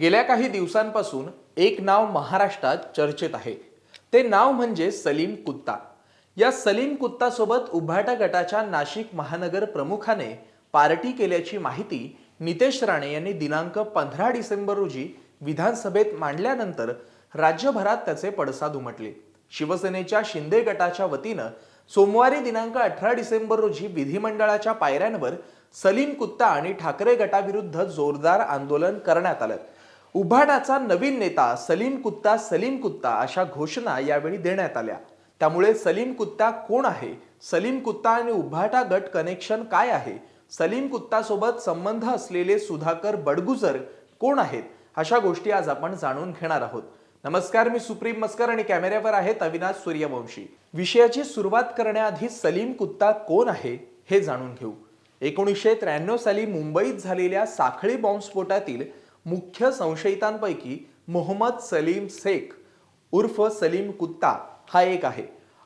गेल्या काही दिवसांपासून एक नाव महाराष्ट्रात चर्चेत आहे. ते नाव म्हणजे सलीम कुत्ता. या सलीम कुत्ता सोबत उभाटा गटाच्या नाशिक महानगर प्रमुखाने पार्टी केल्याची माहिती नितेश राणे यांनी दिनांक पंधरा डिसेंबर रोजी विधानसभेत मांडल्यानंतर राज्यभरात त्याचे पडसाद उमटले. शिवसेनेच्या शिंदे गटाच्या वतीनं सोमवारी दिनांक अठरा डिसेंबर रोजी विधिमंडळाच्या पायऱ्यांवर सलीम कुत्ता आणि ठाकरे गटाविरुद्ध जोरदार आंदोलन करण्यात आलं. उभाटाचा नवीन नेता सलीम कुत्ता सलीम कुत्ता अशा घोषणा यावेळी देण्यात आल्या. त्यामुळे सलीम कुत्ता कोण आहे? सलीम कुत्ता आणि उभाटा गट कनेक्शन काय आहे? सलीम कुत्ता सोबत संबंध असलेले सुधाकर बडगुजर कोण आहेत? अशा गोष्टी आज आपण जाणून घेणार आहोत. नमस्कार मी सुप्रीम मस्कर आणि कॅमेऱ्यावर आहेत अविनाश सूर्यवंशी. विषयाची सुरुवात करण्याआधी सलीम कुत्ता कोण आहे हे जाणून घेऊ. एकोणीसशे त्र्याण्णव साली मुंबईत झालेल्या साखळी बॉम्बस्फोटातील मुख्य संशयितांपैकी मोहम्मद सलीम शेख उर्फ सलीम कुत्ता हा एक आहे.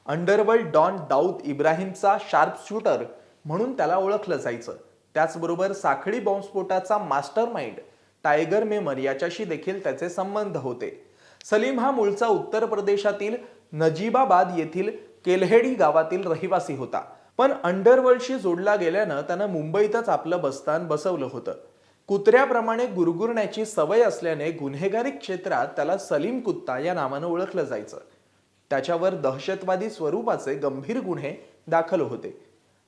अंडरवर्ल्ड डॉन दाऊद इब्राहिमचा शार्प शूटर म्हणून त्याला ओळखलं जायचं. त्याचबरोबर साखळी बॉम्बस्फोटाचा मास्टर माइंड टायगर मेमर याच्याशी देखील त्याचे संबंध होते. सलीम हा मूळचा उत्तर प्रदेशातील नजीबाबाद येथील केल्हेडी गावातील रहिवासी होता. पण अंडरवर्ल्डशी जोडला गेल्यानं त्यानं मुंबईतच आपलं बस्तान बसवलं होतं. कुत्र्याप्रमाणे गुरगुरण्याची सवय असल्याने गुन्हेगारी क्षेत्रात त्याला सलीम कुत्ता या नावानं ओळखलं जायचं. त्याच्यावर दहशतवादी स्वरूपाचे गंभीर गुन्हे दाखल होते.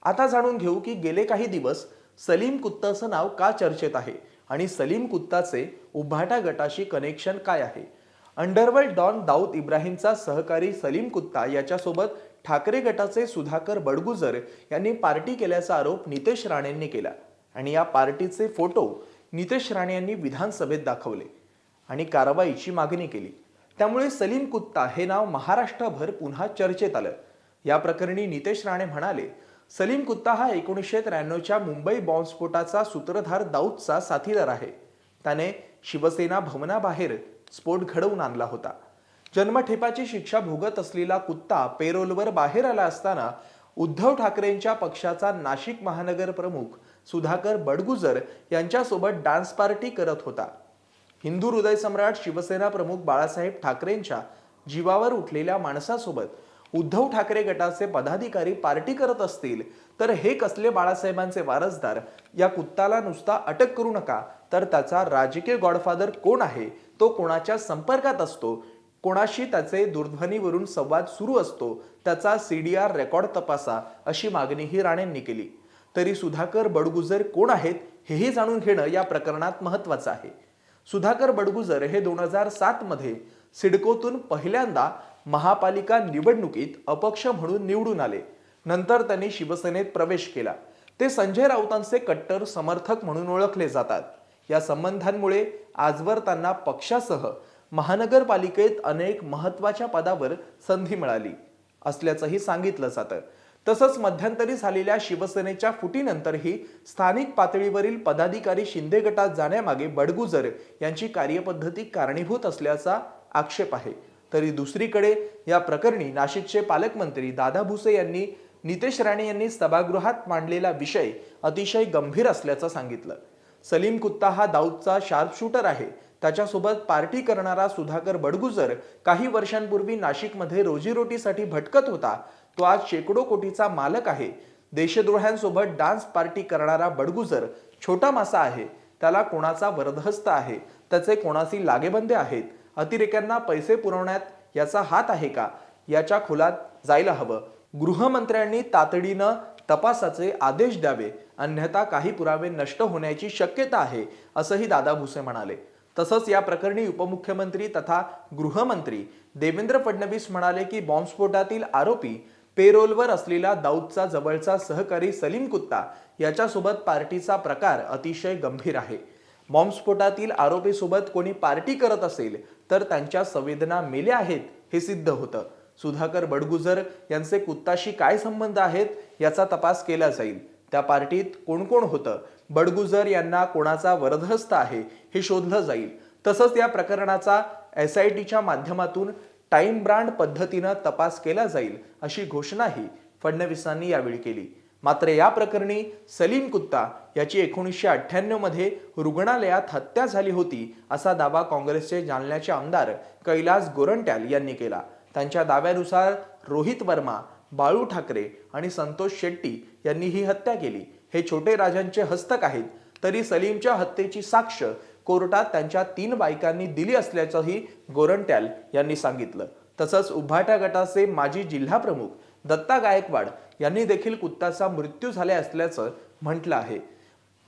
आता जाणून घेऊ की गेले काही दिवस सलीम कुत्ताचं नाव का चर्चेत आहे आणि सलीम कुत्ताचे उभाटा गटाशी कनेक्शन काय आहे? अंडरवर्ल्ड डॉन दाऊद इब्राहिमचा सहकारी सलीम कुत्ता याच्यासोबत ठाकरे गटाचे सुधाकर बडगुजर यांनी पार्टी केल्याचा आरोप नितेश राणेंनी केला. आणि या पार्टीचे फोटो नितेश राणे यांनी विधानसभेत दाखवले आणि कारवाईची मागणी केली. त्यामुळे सलीम कुत्ता हे नाव महाराष्ट्रभर पुन्हा चर्चेत आलं. या प्रकरणी नितेश राणे म्हणाले सलीम कुत्ता हा एकोणीसशे त्र्याण्णवच्या मुंबई बॉम्बस्फोटाचा सूत्रधार दाऊदचा साथीदार आहे. त्याने शिवसेना भवनाबाहेर स्फोट घडवून आणला होता. जन्मठेपाची शिक्षा भोगत असलेला कुत्ता पेरोलवर बाहेर आला असताना उद्धव ठाकरेंच्या पक्षाचा नाशिक महानगर प्रमुख सुधाकर बडगुजर यांच्यासोबत डान्स पार्टी करत होता. हिंदू हृदय सम्राट शिवसेना प्रमुख बाळासाहेब ठाकरेंच्या जीवावर उठलेल्या माणसासोबत उद्धव ठाकरे गटाचे पदाधिकारी पार्टी करत असतील तर हे कसले बाळासाहेबांचे वारसदार? या कुत्ताला नुसता अटक करू नका तर त्याचा राजकीय गॉडफादर कोण आहे? तो कोणाच्या संपर्कात असतो? कोणाशी त्याचे दूरध्वनीवरून संवाद सुरू असतो? त्याचा सी डी आर रेकॉर्ड तपासा अशी मागणीही राणेंनी केली. तरी सुधाकर बडगुजर कोण आहेत हेही जाणून घेणं या प्रकरणात महत्वाचं आहे. सुधाकर बडगुजर हे दोन हजार सात मध्ये सिडकोतून पहिल्यांदा महापालिका निवडणुकीत अपक्ष म्हणून निवडून आले. नंतर त्यांनी शिवसेनेत प्रवेश केला. ते संजय राऊतांचे कट्टर समर्थक म्हणून ओळखले जातात. या संबंधांमुळे आजवर त्यांना पक्षासह महानगरपालिकेत अनेक महत्त्वाच्या पदावर संधी मिळाली असल्याचंही सांगितलं जातं. तसंच मध्यंतरी झालेल्या शिवसेनेच्या फुटीनंतरही स्थानिक पातळीवरील पदाधिकारी शिंदे गटात जाण्यामागे बडगुजर यांची कार्यपद्धती कारणीभूत असल्याचा आक्षेप आहे. तरी दुसरीकडे या प्रकरणी नाशिकचे पालकमंत्री दादा भुसे यांनी नितेश राणे यांनी सभागृहात मांडलेला विषय अतिशय गंभीर असल्याचं सांगितलं. सलीम कुत्ता हा दाऊदचा शार्पशूटर आहे. त्याच्यासोबत पार्टी करणारा सुधाकर बडगुजर काही वर्षांपूर्वी नाशिकमध्ये रोजीरोटीसाठी भटकत होता. तो आज शेकडो कोटीचा मालक आहे. देशद्रोह्यांसोबत डान्स पार्टी करणारा बडगुजर छोटा मासा आहे. त्याला कोणाचा वरदहस्त आहे? त्याचे कोणाशी लागेबंदे आहेत? अतिरेक्यांना पैसे पुरवण्यात याचा हात आहे का? याच्या खोलात जायला हवं. गृहमंत्र्यांनी तातडीनं तपासाचे आदेश द्यावे. अन्यथा काही पुरावे नष्ट होण्याची शक्यता आहे असंही दादा भुसे म्हणाले. तसंच या प्रकरणी उपमुख्यमंत्री तथा गृहमंत्री देवेंद्र फडणवीस म्हणाले की बॉम्बस्फोटातील आरोपी पेरोलवर असलेला दाऊदचा जवळचा सहकारी सलीम कुत्ता याच्यासोबत पार्टीचा प्रकार अतिशय गंभीर आहे. बॉम्बस्फोटातील आरोपीसोबत कोणी पार्टी करत असेल तर त्यांच्या संवेदना मेल्या आहेत हे सिद्ध होतं. सुधाकर बडगुजर यांचे कुत्ताशी काय संबंध आहेत याचा तपास केला जाईल. त्या पार्टीत कोण कोण होतं बडगुजर यांना कोणाचा वरदहस्त आहे हे शोधलं जाईल. तसंच या प्रकरणाचा एस आय टीच्या माध्यमातून टाइम ब्रांड पद्धतीनं तपास केला जाईल अशी घोषणाही फडणवीसांनी यावेळी केली. मात्र या प्रकरणी सलीम कुत्ता याची एकोणीसशे अठ्ठ्याण्णवमध्ये रुग्णालयात हत्या झाली होती असा दावा काँग्रेसचे जालन्याचे आमदार कैलास गोरंट्याल यांनी केला. त्यांच्या दाव्यानुसार रोहित वर्मा बाळू ठाकरे आणि संतोष शेट्टी यांनी ही हत्या केली. हे छोटे राजांचे हस्तक आहेत तरी सलीमच्या हत्येची साक्ष कोर्टात त्यांच्या तीन बायकांनी दिली असल्याचंही गोरंट्याल यांनी सांगितलं. तसंच उभाटा गटाचे माजी जिल्हा प्रमुख दत्ता गायकवाड यांनी देखील कुत्ताचा मृत्यू झाला असल्याचं म्हटलं आहे.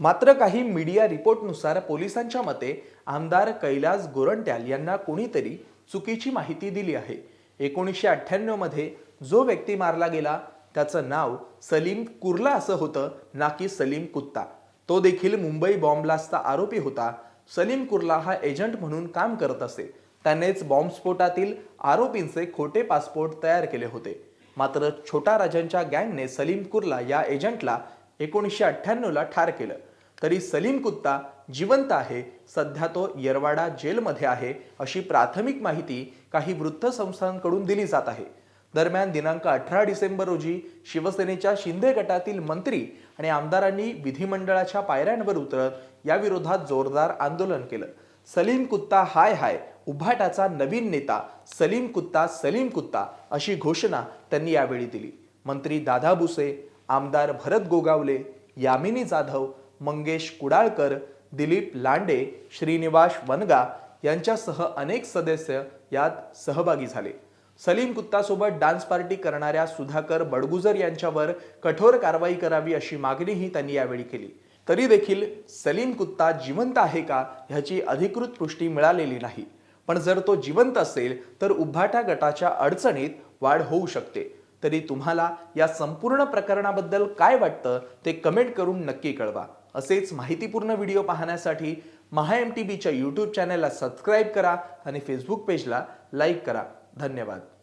मात्र काही मीडिया रिपोर्टनुसार पोलिसांच्या मते आमदार कैलास गोरंट्याल यांना कोणीतरी चुकीची माहिती दिली आहे. एकोणीसशे अठ्ठ्याण्णवमध्ये जो व्यक्ती मारला गेला त्याचं नाव सलीम कुर्ला असं होतं ना की सलीम कुत्ता. तो देखील मुंबई बॉम्बलास्टचा आरोपी होता. सलीम कुर्ला हा एजंट म्हणून काम करत असे. त्यानेच बॉम्बस्फोटातील आरोपींचे खोटे पासपोर्ट तयार केले होते. मात्र छोटा राजांच्या गँगने सलीम कुर्ला या एजंटला एकोणीसशे अठ्ठ्याण्णवला ठार केलं. तरी सलीम कुत्ता जिवंत आहे सध्या तो येरवाडा जेलमध्ये आहे अशी प्राथमिक माहिती काही वृत्तसंस्थांकडून दिली जात आहे. दरम्यान दिनांक अठरा डिसेंबर रोजी शिवसेनेच्या शिंदे गटातील मंत्री आणि आमदारांनी विधिमंडळाच्या पायऱ्यांवर उतरत याविरोधात जोरदार आंदोलन केलं. सलीम कुत्ता हाय हाय उभाटाचा नवीन नेता सलीम कुत्ता सलीम कुत्ता अशी घोषणा त्यांनी यावेळी दिली. मंत्री दादा भुसे आमदार भरत गोगावले यामिनी जाधव मंगेश कुडाळकर दिलीप लांडे श्रीनिवास वनगा यांच्यासह अनेक सदस्य यात सहभागी झाले. सलीम कुत्तासोबत डान्स पार्टी करणाऱ्या सुधाकर बडगुजर यांच्यावर कठोर कारवाई करावी अशी मागणीही त्यांनी यावेळी केली. तरी देखील सलीम कुत्ता जिवंत आहे का ह्याची अधिकृत पुष्टी मिळालेली नाही. पण जर तो जिवंत असेल तर उभाटा गटाच्या अडचणीत वाढ होऊ शकते. तरी तुम्हाला या संपूर्ण प्रकरणाबद्दल काय वाटतं ते कमेंट करून नक्की कळवा. असेच माहितीपूर्ण व्हिडिओ पाहण्यासाठी महा एम टी बीच्या यूट्यूब चॅनलला सबस्क्राईब करा आणि फेसबुक पेजला लाईक करा. धन्यवाद.